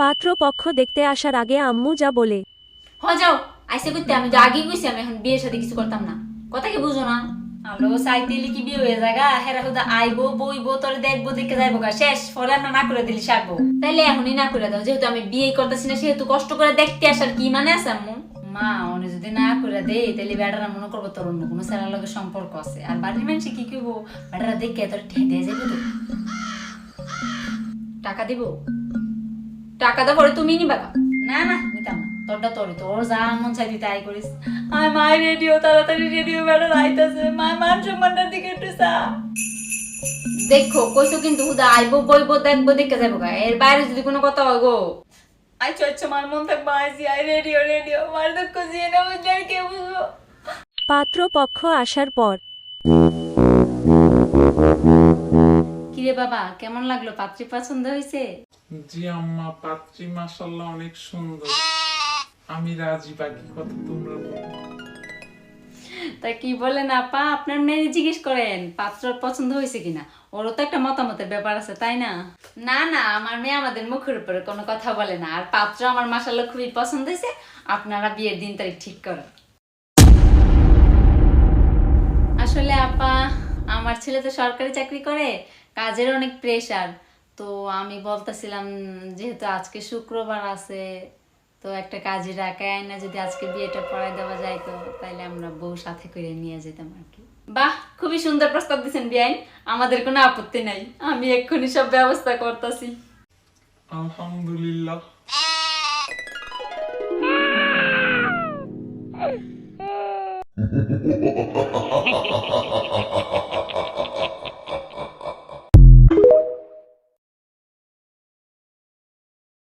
পাত্রপক্ষ দেখতে আসার আগে আম্মু যা বলে হ যাও। আইসে করতে আমি তো আগেই কইছি আমি এখন বিয়ের সাথে কিছু করতাম না। কথা কি বুঝো না? কি বিয়ে হয়ে জায়গা হেরা হুদা আইবো বইবো তোরে দেখব দেখে যাইবো গা শেষ। পরে আমরা না করে দিলি সারবো। তাইলে এখনই না করে দাও যেহেতু আমি বিয়ে করতেছি না সেহেতু কষ্ট করে দেখতে আসার কি মানে আছে আম্মু? মা উনি যদি না করে দে তাহলে বেটারা মনে করব তোর অন্য কোনো ছেলের লগে সম্পর্ক আছে। আর বাড়ির মানুষ কি কইবো? বেটারা দেখে তোর ঠেকে যাবে তো। টাকা দিব? টাকা দাও পরে তুমি নিবা গা। না না নিতাম না। তোরটা তোর তোর যা মন চাই তুই তাই করিস। আয় মাই রেডিও তাড়াতাড়ি রেডিও বেড়া আইতাছে মাই মান সম্মানটার দিকে একটু চা। দেখো কইছো কিন্তু হুদা আইবো বইবো দেখব দেখে যাব গা। এর বাইরে যদি কোনো কথা হয় গো। আচ্ছা আচ্ছা মার মন থাকব আইসি আই রেডিও রেডিও মার দুঃখ দিয়ে না বুঝলে আর কে বুঝব। পাত্রপক্ষ আসার পর। কিরে বাবা কেমন লাগল? পাত্রী পছন্দ হয়েছে? জি আম্মা পাত্রী মাসাল্লাহ অনেক সুন্দর। আমি রাজি বাকি কথা তোমরা বলো। তা কি বলেন আপা? আপনার মেয়ে জিজ্ঞেস করেন পাত্র পছন্দ হয়েছে কিনা? ওরও তো একটা মতামতের ব্যাপার আছে তাই না? না না আমার মেয়ে আমাদের মুখের উপরে কোনো কথা বলে না। আর পাত্র আমার মাসাল্লাহ খুবই পছন্দ হয়েছে আপনারা বিয়ের দিন তারিখ ঠিক করেন। আসলে আপা আমার ছেলে তো সরকারি চাকরি করে কাজের অনেক প্রেশার তো আমি বলতেছিলাম যেহেতু আজকে শুক্রবার আছে তো একটা কাজে রাখায় আয়না যদি আজকে বিয়েটা পড়ায় দেওয়া যায় তো তাইলে আমরা বউ সাথে করে নিয়ে যেতাম আর কি। বাহ খুবই সুন্দর প্রস্তাব দিচ্ছেন বিআইন আমাদের কোনো আপত্তি নাই আমি এক্ষুনি সব ব্যবস্থা করতেছি। আলহামদুলিল্লাহ। ha ha ha ha ha ha